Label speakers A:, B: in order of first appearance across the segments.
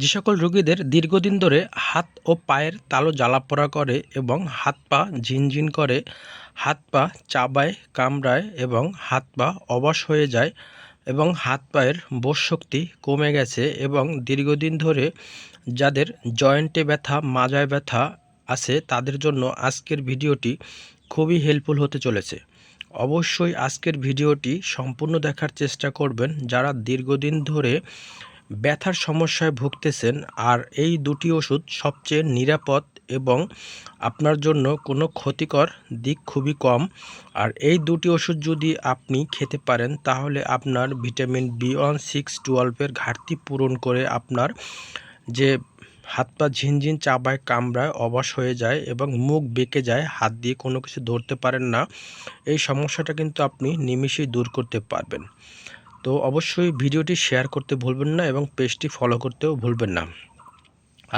A: যে সকল রোগীদের দীর্ঘদিন ধরে হাত ও পায়ের তালু জ্বালাপোড়া করে এবং হাত পা ঝিনঝিন করে, হাত পা চাবায়, কামড়ায় এবং হাত পা অবশ হয়ে যায় এবং হাত পায়ের বোধ শক্তি কমে গেছে এবং দীর্ঘদিন ধরে যাদের জয়েন্টে ব্যথা, মাজায় ব্যথা আছে তাদের জন্য আজকের ভিডিওটি খুবই হেল্পফুল হতে চলেছে। অবশ্যই আজকের ভিডিওটি সম্পূর্ণ দেখার চেষ্টা করবেন যারা দীর্ঘদিন ধরে ব্যথার সমস্যায় ভুগতেছেন আর এই দুটি ওষুধ সবচেয়ে নিরাপদ এবং আপনার জন্য কোনো ক্ষতিকর দিক খুবই কম। আর এই দুটি ওষুধ যদি আপনি খেতে পারেন, তাহলে আপনার ভিটামিন বি ওয়ান সিক্স টুয়েলভের ঘাটতি পূরণ করে আপনার যে হাত পা ঝিনঝিন চাবায় কামড়ায় অবাস হয়ে যায় এবং মুখ বেঁকে যায়, হাত দিয়ে কোনো কিছু ধরতে পারেন না। এই সমস্যাটা কিন্তু আপনি নিমিষেই দূর করতে পারবেন। তো অবশ্যই ভিডিওটি শেয়ার করতে ভুলবেন না এবং পেজটি ফলো করতেও ভুলবেন না।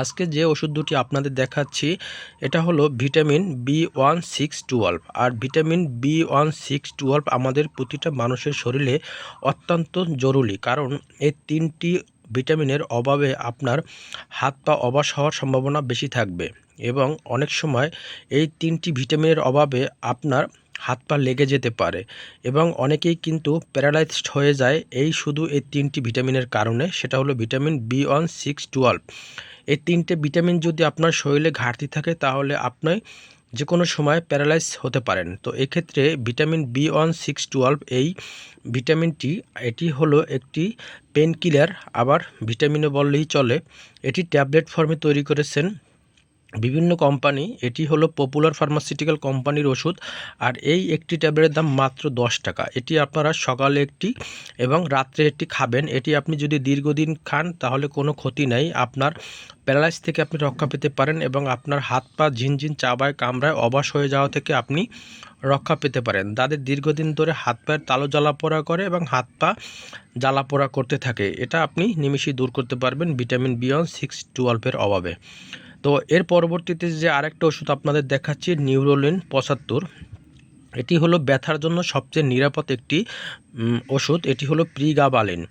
A: আজকে যে ওষুধ দুটি আপনাদের দেখাচ্ছি, এটা হলো vitamin B one six twelve. আর vitamin B one six twelve আমাদের প্রতিটা মানুষের শরীরে অত্যন্ত জরুরি, কারণ এই তিনটি ভিটামিনের অভাবে আপনার হাত পা অবাস হওয়ার সম্ভাবনা বেশি থাকবে। এবং অনেক সময় এই তিনটি ভিটামিনের অভাবে আপনার হাত পা লেগে যেতে পারে এবং অনেকেই কিন্তু প্যারালাইজড হয়ে যায়। এই শুধু এই তিনটি ভিটামিনের কারণে, সেটা হলো vitamin B one six twelve এই তিনটে ভিটামিন যদি আপনার শরীরে ঘাটতি থাকে, তাহলে আপনি যে কোনো সময় প্যারালাইজ হতে পারেন। তো এক্ষেত্রে vitamin B one six twelve এই ভিটামিনটি, এটি হলো একটি পেন কিলার আবার ভিটামিনও বললেই চলে। এটি ট্যাবলেট ফর্মে তৈরি করেছেন বিভিন্ন কোম্পানি, এটি হলো পপুলার ফার্মাসিউটিক্যাল কোম্পানির ওষুধ, আর এই একটি ট্যাবলেটের দাম মাত্র দশ টাকা। এটি আপনারা সকালে একটি এবং রাত্রে একটি খাবেন। এটি আপনি যদি দীর্ঘদিন খান, তাহলে কোনো ক্ষতি নেই। আপনার প্যারালাইস থেকে আপনি রক্ষা পেতে পারেন এবং আপনার হাত পা ঝিনঝিন, চাবায়, কামড়ায় অবাস হয়ে যাওয়া থেকে আপনি রক্ষা পেতে পারেন। তাদের দীর্ঘদিন ধরে হাত পায়ের তালো জ্বালা পোড়া করে এবং হাত পা জ্বালা পোড়া করতে থাকে। এটা আপনি নিমিষেই দূর করতে পারবেন ভিটামিন বি ওয়ান সিক্স টুয়েলভের অভাবে। তো এর পরবর্তীতে যে আরেকটা ওষুধ আপনাদের দেখাচ্ছি নিউরোলিন পঁচাত্তর। এটি হলো ব্যথার জন্য সবচেয়ে নিরাপদ একটি ওষুধ। এটি হলো প্রিগাবালিন।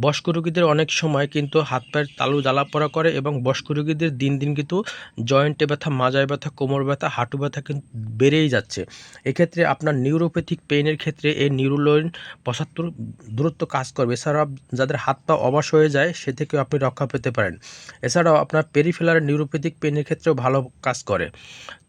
A: বয়স্ক রোগীদের অনেক সময় কিন্তু হাত পায়ের তালু জ্বালা পড়া করে এবং বয়স্ক রোগীদের দিন দিন কিন্তু জয়েন্টে ব্যথা, মাজায় ব্যথা, কোমর ব্যথা, হাঁটু ব্যথা কিন্তু বেড়েই যাচ্ছে। এক্ষেত্রে আপনার নিউরোপ্যাথিক পেইনের ক্ষেত্রে এই নিউরোলোইন পঁচাত্তর দূরত্ব কাজ করবে। এছাড়াও যাদের হাত পা অবাস হয়ে যায়, সে থেকেও আপনি রক্ষা পেতে পারেন। এছাড়াও আপনার পেরিফেলার নিউরোপ্যাথিক পেইনের ক্ষেত্রেও ভালো কাজ করে।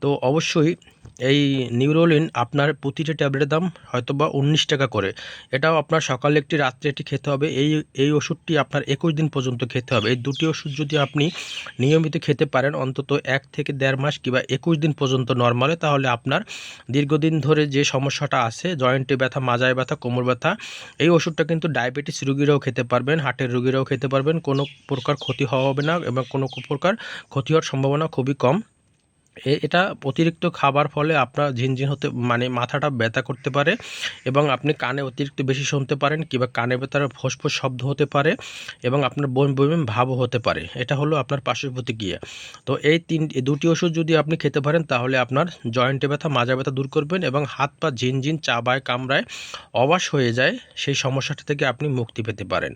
A: তো অবশ্যই এই নিউরোলিন আপনার প্রতিটা ট্যাবলেটের দাম হয়তো বা উনিশ টাকা করে। এটাও আপনার সকালে একটি, রাত্রে একটি খেতে হবে। এই এই ওষুধটি আপনার একুশ দিন পর্যন্ত খেতে হবে। এই দুটি ওষুধ যদি আপনি নিয়মিত খেতে পারেন, অন্তত এক থেকে দেড় মাস কিংবা একুশ দিন পর্যন্ত নর্মালে তাহলে আপনার দীর্ঘদিন ধরে যে সমস্যাটা আছে জয়েন্টে ব্যথা, মাজায় ব্যথা, কোমর ব্যথা, এই ওষুধটা কিন্তু ডায়াবেটিস রুগীরাও খেতে পারবেন হার্টের রুগীরাও খেতে পারবেন। কোনো প্রকার ক্ষতি হওয়া হবে না এবং কোনো প্রকার ক্ষতি হওয়ার সম্ভাবনা খুবই কম। এটা অতিরিক্ত খাবার ফলে আপনার ঝিনঝিন হতে মানে মাথাটা ব্যথা করতে পারে এবং আপনি কানে অতিরিক্ত বেশি শুনতে পারেন কিংবা কানে ব্যথার ফোসফোস শব্দ হতে পারে এবং আপনার বমি বমি ভাবও হতে পারে। এটা হলো আপনার পার্শ্ব প্রতিক্রিয়া। তো এই তিন দুটি ওষুধ যদি আপনি খেতে পারেন তাহলে আপনার জয়েন্টে ব্যথা, মাজা ব্যথা দূর করবেন এবং হাত পা ঝিনঝিন চাবায় কামড়ায় অবাস হয়ে যায়, সেই সমস্যাটা থেকে আপনি মুক্তি পেতে পারেন।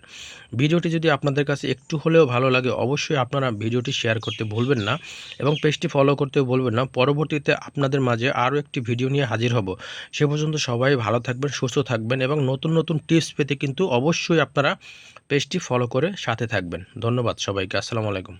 A: ভিডিওটি যদি আপনাদের কাছে একটু হলেও ভালো লাগে, অবশ্যই আপনারা ভিডিওটি শেয়ার করতে ভুলবেন না এবং পেজটি ফলো করতে বলবেন না, পরবর্তীতে আপনাদের মাঝে আরও একটি ভিডিও নিয়ে হাজির হব। সে পর্যন্ত সবাই ভালো থাকবেন, সুস্থ থাকবেন এবং নতুন নতুন টিপস পেতে কিন্তু অবশ্যই আপনারা পেজটি ফলো করে সাথে থাকবেন। ধন্যবাদ সবাইকে, আসসালামু আলাইকুম।